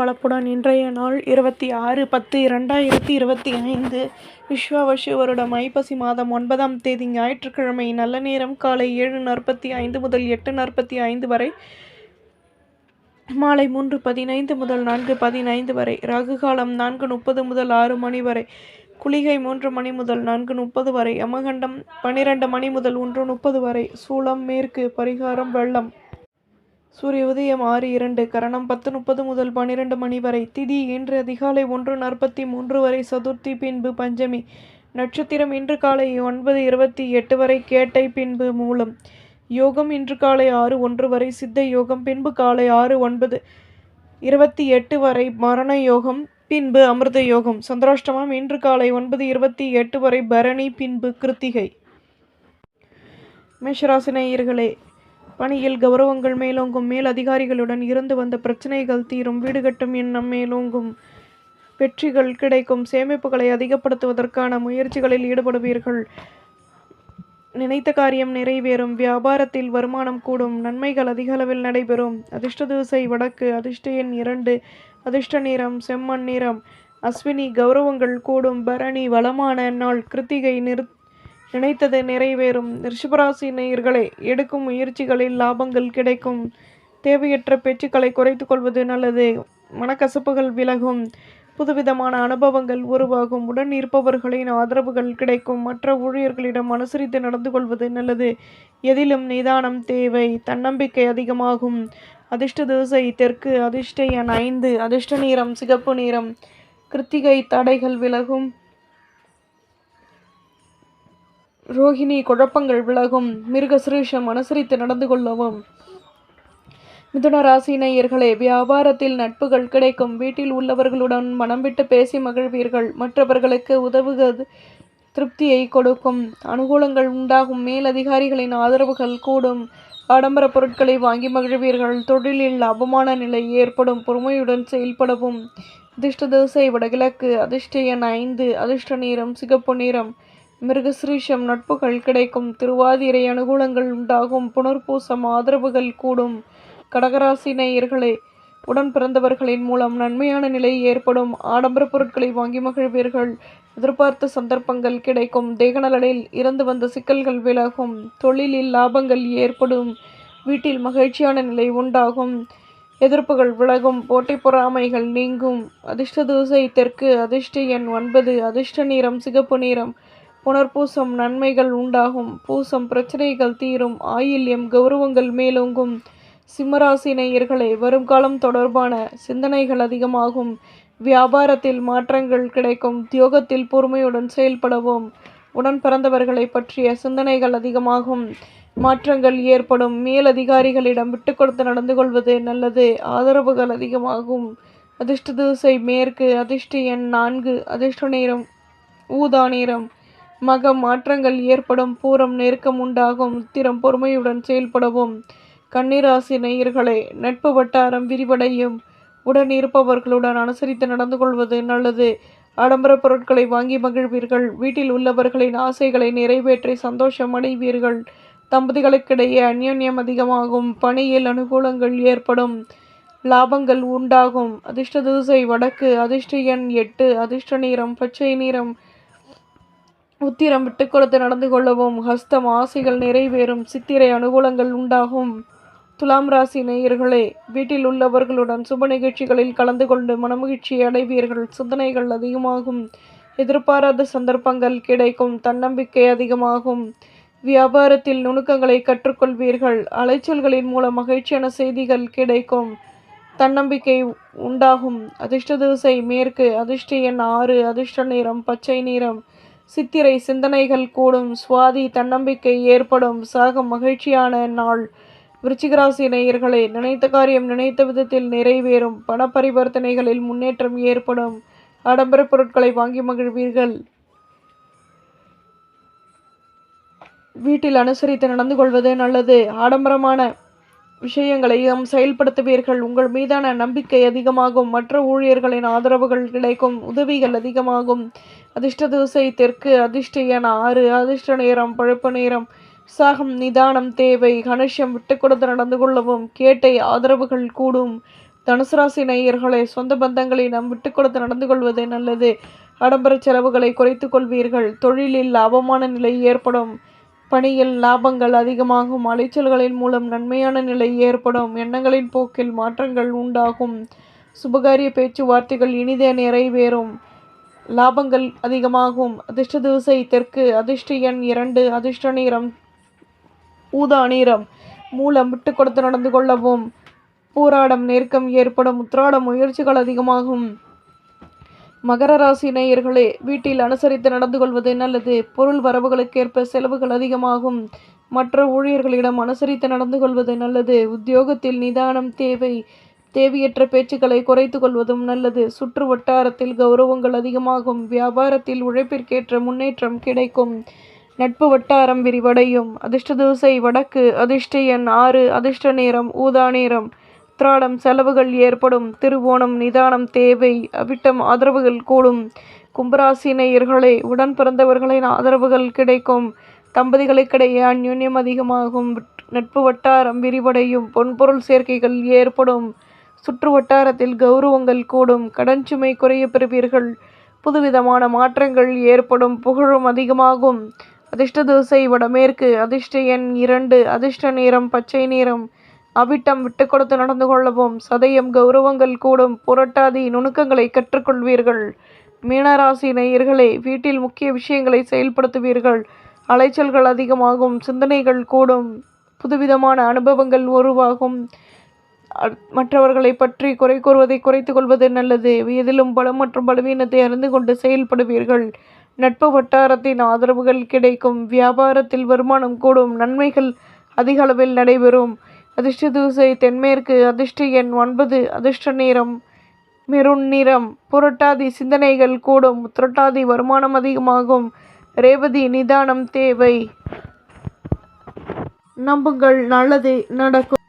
வளப்புடன் இன்றைய நாள் இருபத்தி ஆறு பத்து இரண்டாயிரத்தி இருபத்தி ஐந்து. விஸ்வாவசு வருடம் ஐப்பசி மாதம் ஒன்பதாம் தேதி ஞாயிற்றுக்கிழமை நல்ல நேரம் காலை ஏழு நாற்பத்தி ஐந்து முதல் எட்டு நாற்பத்தி ஐந்து வரை. மாலை மூன்று பதினைந்து முதல் நான்கு பதினைந்து வரை. ராகு காலம் நான்கு முப்பது முதல் ஆறு மணி வரை. குளிகை மூன்று மணி முதல் நான்கு முப்பது வரை. யமகண்டம் பன்னிரண்டு மணி முதல் ஒன்று முப்பது வரை. சூளம் மேற்கு பரிகாரம் வெள்ளம். சூரிய உதயம் ஆறு இரண்டு கரணம் பத்து முப்பது முதல் பன்னிரண்டு மணி வரை திதி இன்று அதிகாலை ஒன்று நாற்பத்தி மூன்று வரை சதுர்த்தி பின்பு பஞ்சமி நட்சத்திரம் இன்று காலை ஒன்பது இருபத்தி எட்டு வரை கேட்டை பின்பு மூலம் யோகம் இன்று காலை ஆறு ஒன்று வரை சித்த யோகம் பின்பு காலை ஆறு ஒன்பது இருபத்தி எட்டு வரை மரண யோகம் பின்பு அமிர்த யோகம் சந்திராஷ்டமம் இன்று காலை ஒன்பது இருபத்தி எட்டு வரை பரணி பின்பு கிருத்திகை. மேஷராசினியர்களே பணியில் கௌரவங்கள் மேலோங்கும் மேல் அதிகாரிகளுடன் இருந்து வந்த பிரச்சனைகள் தீரும் வீடு கட்டும் எண்ணம் மேலோங்கும். வெற்றிகள் கிடைக்கும் சேமிப்புகளை அதிகப்படுத்துவதற்கான முயற்சிகளில் ஈடுபடுவீர்கள். நினைத்த காரியம் நிறைவேறும் வியாபாரத்தில் வருமானம் கூடும் நன்மைகள் அதிக அளவில் நடைபெறும். அதிர்ஷ்ட திசை வடக்கு அதிர்ஷ்ட எண் இரண்டு அதிர்ஷ்ட நிறம் செம்மண் நிறம். அஸ்வினி கௌரவங்கள் கூடும் பரணி வளமான நாள் கிருத்திகை நிறு நினைத்தது நிறைவேறும். ரிஷபராசி நேயர்களே எடுக்கும் முயற்சிகளில் லாபங்கள் கிடைக்கும். தேவையற்ற பேச்சுக்களை குறைத்து கொள்வது நல்லது. மனக்கசப்புகள் விலகும். புதுவிதமான அனுபவங்கள் உருவாகும். உடன் இருப்பவர்களின் ஆதரவுகள் கிடைக்கும். மற்ற ஊழியர்களிடம் அனுசரித்து நடந்து கொள்வது நல்லது. எதிலும் நிதானம் தேவை. தன்னம்பிக்கை அதிகமாகும். அதிர்ஷ்ட திசை தெற்கு அதிர்ஷ்ட எண் ஐந்து அதிர்ஷ்ட நீரம் சிகப்பு நீரம் கிருத்திகை தடைகள் விலகும். ரோஹிணி குழப்பங்கள் விலகும். மிருகசிரீஷம் அனுசரித்து நடந்து கொள்ளவும். மிதுன ராசி நேயர்களே வியாபாரத்தில் நட்புகள் கிடைக்கும். வீட்டில் உள்ளவர்களுடன் மனம் விட்டு பேசி மகிழ்வீர்கள். மற்றவர்களுக்கு உதவுவது திருப்தியை கொடுக்கும். அனுகூலங்கள் உண்டாகும். மேலதிகாரிகளின் ஆதரவுகள் கூடும். ஆடம்பர பொருட்களை வாங்கி மகிழ்வீர்கள். தொழிலில் அவமான நிலை ஏற்படும். பொறுமையுடன் செயல்படவும். அதிர்ஷ்ட திசை வடகிழக்கு. அதிர்ஷ்ட எண் ஐந்து. அதிர்ஷ்ட நீரம் சிகப்பு நிறம். மிருகசிரீஷம் நட்புகள் கிடைக்கும். திருவாதிரை அனுகூலங்கள் உண்டாகும். புனர்பூசம் ஆதரவுகள் கூடும். கடகராசி நேயர்களே உடன் பிறந்தவர்களின் மூலம் நன்மையான நிலை ஏற்படும். ஆடம்பர பொருட்களை வாங்கி மகிழ்வீர்கள். எதிர்பார்த்த சந்தர்ப்பங்கள் கிடைக்கும். தேகநலனில் இருந்து வந்த சிக்கல்கள் விலகும். தொழிலில் லாபங்கள் ஏற்படும். வீட்டில் மகிழ்ச்சியான நிலை உண்டாகும். எதிர்ப்புகள் விலகும். போட்டி பொறாமைகள் நீங்கும். அதிர்ஷ்ட தூசை தெற்கு அதிர்ஷ்ட எண் ஒன்பது அதிர்ஷ்ட நிறம் சிகப்பு நிறம். புனர்பூசம் நன்மைகள் உண்டாகும். பூசம் பிரச்சனைகள் தீரும். ஆயில்யம் கௌரவங்கள் மேலோங்கும். சிம்மராசி நேயர்களே வருங்காலம் தொடர்பான சிந்தனைகள் அதிகமாகும். வியாபாரத்தில் மாற்றங்கள் கிடைக்கும். தியோகத்தில் பொறுமையுடன் செயல்படவும். உடன் பிறந்தவர்களை பற்றிய சிந்தனைகள் அதிகமாகும். மாற்றங்கள் ஏற்படும். மேலதிகாரிகளிடம் விட்டு கொடுத்து நடந்து கொள்வது நல்லது. ஆதரவுகள் அதிகமாகும். அதிர்ஷ்ட திசை மேற்கு. அதிர்ஷ்ட எண் நான்கு. அதிர்ஷ்ட நேரம். ஊதா நேரம். மகம் மாற்றங்கள் ஏற்படும் பூரம் நெருக்கம் உண்டாகும் உத்திரம் பொறுமையுடன் செயல்படவும். கன்னிராசி நேயர்களே நட்பு வட்டாரம் விரிவடையும். உடன் இருப்பவர்களுடன் அனுசரித்து நடந்து கொள்வது நல்லது. ஆடம்பர பொருட்களை வாங்கி மகிழ்வீர்கள். வீட்டில் உள்ளவர்களின் ஆசைகளை நிறைவேற்றி சந்தோஷம் அடைவீர்கள். தம்பதிகளுக்கிடையே அந்யோன்யம் அதிகமாகும். பணியில் அனுகூலங்கள் ஏற்படும். லாபங்கள் உண்டாகும். அதிர்ஷ்ட திசை வடக்கு அதிர்ஷ்ட எண் எட்டு அதிர்ஷ்ட நிறம் பச்சை நிறம். உத்திரம் விட்டு கொடுத்து நடந்து கொள்ளவும் ஹஸ்தம் ஆசைகள் நிறைவேறும் சித்திரை அனுகூலங்கள் உண்டாகும். துலாம் ராசி நேயர்களே வீட்டில் உள்ளவர்களுடன் சுப நிகழ்ச்சிகளில் கலந்து கொண்டு மனமகிழ்ச்சி அடைவீர்கள். சிந்தனைகள் அதிகமாகும். எதிர்பாராத சந்தர்ப்பங்கள் கிடைக்கும். தன்னம்பிக்கை அதிகமாகும். வியாபாரத்தில் நுணுக்கங்களை கற்றுக்கொள்வீர்கள். அலைச்சல்களின் மூலம் மகிழ்ச்சியான செய்திகள் கிடைக்கும். தன்னம்பிக்கை உண்டாகும். அதிர்ஷ்ட திசை மேற்கு அதிர்ஷ்ட எண் ஆறு அதிர்ஷ்ட நிறம் பச்சை நிறம். சித்திரை சிந்தனைகள் கூடும் சுவாதி தன்னம்பிக்கை ஏற்படும் சாகம் மகிழ்ச்சியான நாள். விருச்சிகராசி நேயர்களே நினைத்த காரியம் நினைத்த விதத்தில் நிறைவேறும். பண பரிவர்த்தனைகளில் முன்னேற்றம் ஏற்படும். ஆடம்பர பொருட்களை வாங்கி மகிழ்வீர்கள். வீட்டில் அனுசரித்து நடந்து கொள்வது நல்லது. ஆடம்பரமான விஷயங்களையும் செயல்படுத்துவீர்கள். உங்கள் மீதான நம்பிக்கை அதிகமாகும். மற்ற ஊழியர்களின் ஆதரவுகள் கிடைக்கும். உதவிகள் அதிகமாகும். அதிர்ஷ்ட திசை தெற்கு அதிர்ஷ்ட ஆறு அதிர்ஷ்ட நேரம் பழுப்பு நேரம். உற்சாகம் நிதானம் தேவை கணேஷம் விட்டு கொடுத்து நடந்து கொள்ளவும் கேட்டை ஆதரவுகள் கூடும். தனுசு ராசி நேயர்களை சொந்த பந்தங்களிடம் விட்டு கொடுத்து நடந்து கொள்வது நல்லது. ஆடம்பர செலவுகளை குறைத்துக் கொள்வீர்கள். தொழிலில் அவமான நிலை ஏற்படும். பணியில் லாபங்கள் அதிகமாகும். அலைச்சல்களின் மூலம் நன்மையான நிலை ஏற்படும். எண்ணங்களின் போக்கில் மாற்றங்கள் உண்டாகும். சுபகாரிய பேச்சுவார்த்தைகள் இனிதே நிறைவேறும். லாபங்கள் அதிகமாகும். அதிர்ஷ்ட திசை தெற்கு அதிர்ஷ்ட எண் இரண்டு அதிர்ஷ்ட நீரம் ஊதா நீரம் மூலம் விட்டு கொடுத்து நடந்து கொள்ளவும். பூராடம் நெருக்கம் ஏற்படும். உத்ராடம் முயற்சிகள் அதிகமாகும். மகர ராசி நேயர்களே வீட்டில் அனுசரித்து நடந்து கொள்வது நல்லது. பொருள் வரவுகளுக்கேற்ப செலவுகள் அதிகமாகும். மற்ற ஊழியர்களிடம் அனுசரித்து நடந்து கொள்வது நல்லது. உத்தியோகத்தில் நிதானம் தேவை. தேவையற்ற பேச்சுக்களை குறைத்து கொள்வதும் நல்லது. சுற்று வட்டாரத்தில் கௌரவங்கள் அதிகமாகும். வியாபாரத்தில் உழைப்பிற்கேற்ற முன்னேற்றம் கிடைக்கும். நட்பு வட்டாரம் விரிவடையும். அதிர்ஷ்ட தூசை வடக்கு அதிர்ஷ்ட எண் ஆறு அதிர்ஷ்ட நேரம் ஊதா நேரம். உத்ராடம் செலவுகள் ஏற்படும். திருவோணம் நிதானம் தேவை. அவிட்டம் ஆதரவுகள் கூடும். கும்பராசி நேயர்களே உடன் பிறந்தவர்களின் ஆதரவுகள் கிடைக்கும். தம்பதிகளுக்கிடையே அந்யுன்யம் அதிகமாகும். நட்பு வட்டாரம் விரிவடையும். பொன்பொருள் சேர்க்கைகள் ஏற்படும். சுற்று வட்டாரத்தில் கௌரவங்கள் கூடும். கடன் சுமை குறைய பெறுவீர்கள். புதுவிதமான மாற்றங்கள் ஏற்படும். புகழும் அதிகமாகும். அதிர்ஷ்ட தோசை வடமேற்கு. அதிர்ஷ்ட எண் இரண்டு. அதிர்ஷ்ட நிறம் பச்சை நிறம். அவிட்டம் விட்டு கொடுத்து நடந்து கொள்ளவும். சதயம் கௌரவங்கள் கூடும். புரட்டாதி நுணுக்கங்களை கற்றுக்கொள்வீர்கள். மீனராசி நேயர்களே வீட்டில் முக்கிய விஷயங்களை செயல்படுத்துவீர்கள். அலைச்சல்கள் அதிகமாகும். சிந்தனைகள் கூடும். புதுவிதமான அனுபவங்கள் உருவாகும். மற்றவர்களை பற்றி குறை கூறுவதை குறைத்து கொள்வது நல்லது. எதிலும் பலம் மற்றும் பலவீனத்தை அறிந்து கொண்டு செயல்படுவீர்கள். நட்பு வட்டாரத்தின் ஆதரவுகள் கிடைக்கும். வியாபாரத்தில் வருமானம் கூடும். நன்மைகள் அதிக அளவில் நடைபெறும். அதிர்ஷ்ட தூசை தென்மேற்கு. அதிர்ஷ்ட எண் ஒன்பது. அதிர்ஷ்ட நிறம் மெருண் நிறம். புரட்டாதி சிந்தனைகள் கூடும். புரட்டாதி வருமானம் அதிகமாகும். ரேவதி நிதானம் தேவை. நம்புங்கள். நல்லது நடக்கும்.